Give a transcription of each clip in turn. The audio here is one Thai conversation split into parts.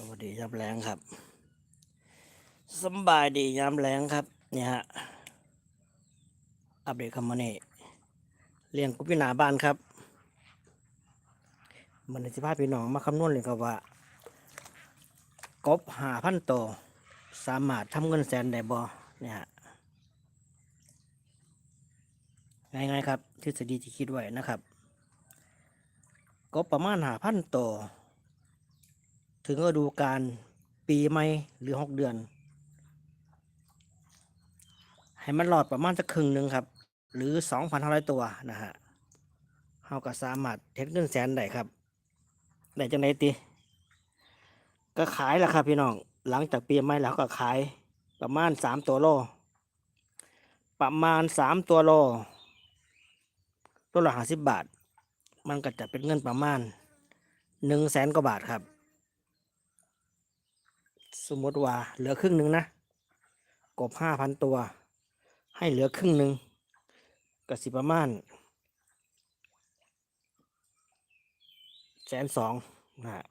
สวัสดียามแรงครับสบายดียามแรงครับ เนี่ยฮะ อัปเดตคำมาเนี่เลี้ยงกุ๊บหนาบ้านครับ มันในสิพาพี่น้องมาคำนวณเลยครับว่ากบหาพันโต สามารถทำเงินแสนได้บ่เนี่ยฮะง่ายๆครับ ทฤษฎีที่คิดไว้นะครับ กบประมาณหาพันโต ถึงฤดูกาลปีใหม่หรือหกเดือน ให้มันหลอดประมาณสักครึ่งหนึ่งครับ หรือสองพันห้าร้อยตัวนะฮะเราก็สามารถเทดเงินแสนได้ครับได้จังไดติก็ขายแหละครับพี่น้องหลังจากปีใหม่แล้วก็ขายประมาณสามตัวโล ประมาณสามตัวโลตัวละห้าสิบบาท มันก็จะเป็นเงินประมาณหนึ่งแสนกว่าบาทครับ สมมติว่าเหลือครึ่งหนึ่งนะ กบห้าพันตัว ให้เหลือครึ่งหนึ่งก็สิประมาณแสนสองนะฮะ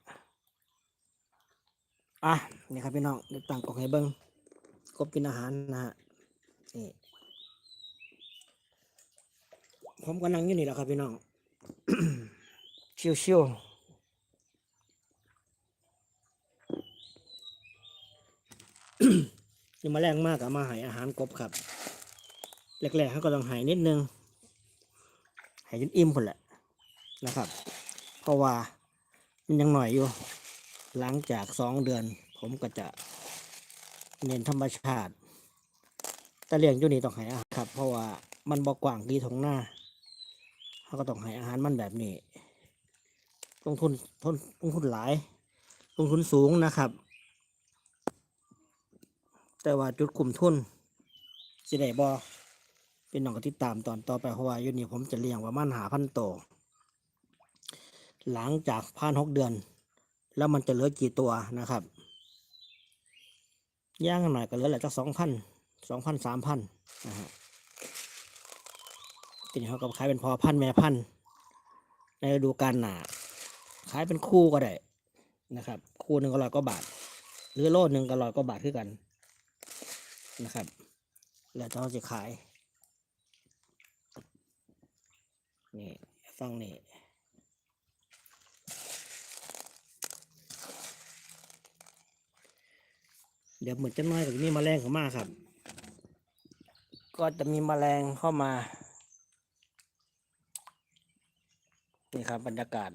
อะนี่ครับพี่น้องเดี๋ยวตั้งกล่องให้เบิ้งกบกินอาหารนะฮะนี่ผมก็นั่งอยู่นี่แหละครับพี่น้อง ชิวๆ มาแรงมากกับมาหายอาหารกบครับแรกๆเขาก็ต้องหายนิดนึงหายจนอิ่มพุ่นแหละนะครับ เพราะว่ามันยังหน่อยอยู่ หลังจากสองเดือน ผมก็จะเน้นธรรมชาติ แต่เลี้ยงอยู่นี่ต้องหายอาหารครับ เพราะว่ามันบอกกว้างดีทงหน้าเขาก็ต้องหายอาหารมันแบบนี้ลงทุนทุนลงทุนหลายลงทุนสูงนะครับ แต่ว่าจุดกลุ่มทุนสิได้บอเป็นน้องก็ติดตามตอนต่อไปเพราะว่าอยู่นี่ผมจะเลี้ยงประมาณหาพันโตวหลังจากผ่านหกเดือน แล้วมันจะเหลือกี่ตัวนะครับย่างหน่อยก็เหลือแหละจักสองพันสองพันสามพันนะฮะทีนี้เขาก็ขายเป็นพอพันแม่พันในฤดูกาลหนาขายเป็นคู่ก็ได้นะครับ คู่หนึ่งก็ร้อยกว่าบาท หรือโลหนึ่งก็ร้อยกว่าบาทคือกัน นะครับ แล้วเราจะขาย นี่ฟังนี่เดี๋ยวเหมือนจะน้อยกับมีแมลงเข้ามาครับ ก็จะมีแมลงเข้ามา นี่ครับบรรยากาศ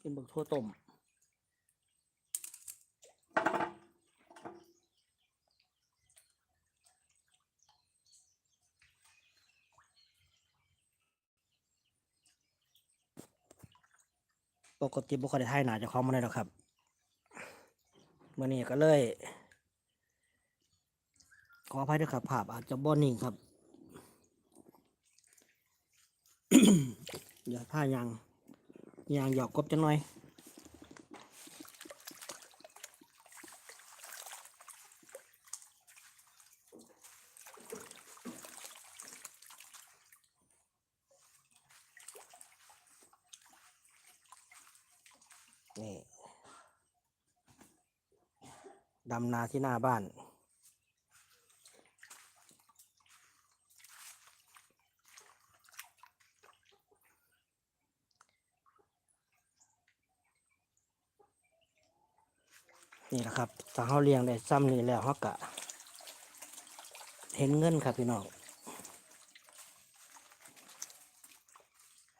กินบักทั่วต้มปกติบุคคลไทยหนาจะคล้องมาได้หรอกครับมื่อนี้ก็เลย ขออภัยด้วยครับภาพอาจจะบอนิ่งครับ เดี๋ยวผ้ายาง ยางหยอกกบจังหน่อยนี่ดำนาที่หน้าบ้าน นี่แหละครับถ้าเขาเลี้ยงได้ซ้ำนี่แล้วเขากะ เห็นเงินครับพี่น้อง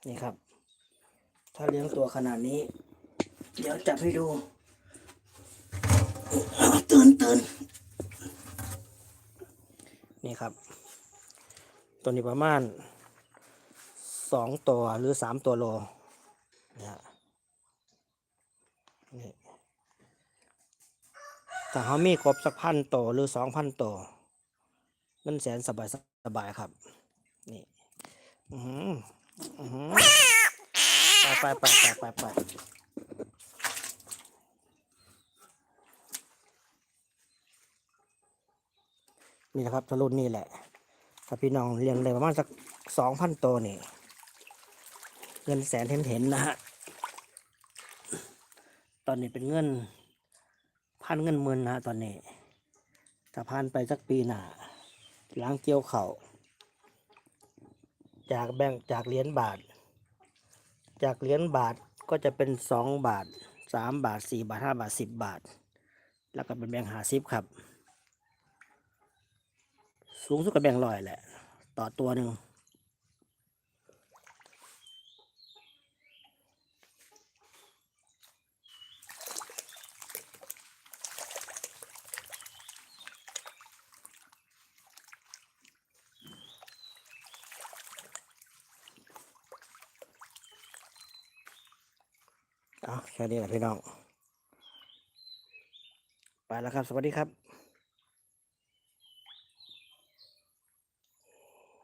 นี่ครับ ถ้าเลี้ยงตัวขนาดนี้ เดี๋ยวจับให้ดู ตื่นตื่นนี่ครับ ตัวนี้ประมาณสองตัวหรือสามตัวโลนะนี่ ถ้าเขามีครบสักพันโตวหรือสองพันโตวมันแสนสบายสบายครับ นี่อือหืออือหือไปไปไปไปไปไปนี่นะครับทะลุนนี่แหละถ้าพี่น้องเลี้ยงได้ประมาณสักสองพันตัวนี่ เงินแสนเห็นเห็นๆนะฮะ ตอนนี้เป็นเงิน พันเงินหมื่นนะฮะตอนนี้ถ้าพันไปสักปีหนาล้างเกี่ยวเขาวจากแบงจากเหรียญบาท จากเหรียญบาทก็จะเป็นสองบาทสามบาทสี่บาทห้าบาทสิบบาท แล้วก็เป็นแบงหาสิบครับ สูงสุดก็แบงค์ร้อยแหละ ต่อตัวหนึ่ง เอาแค่นี้แหละพี่น้อง ไปแล้วครับ สวัสดีครับ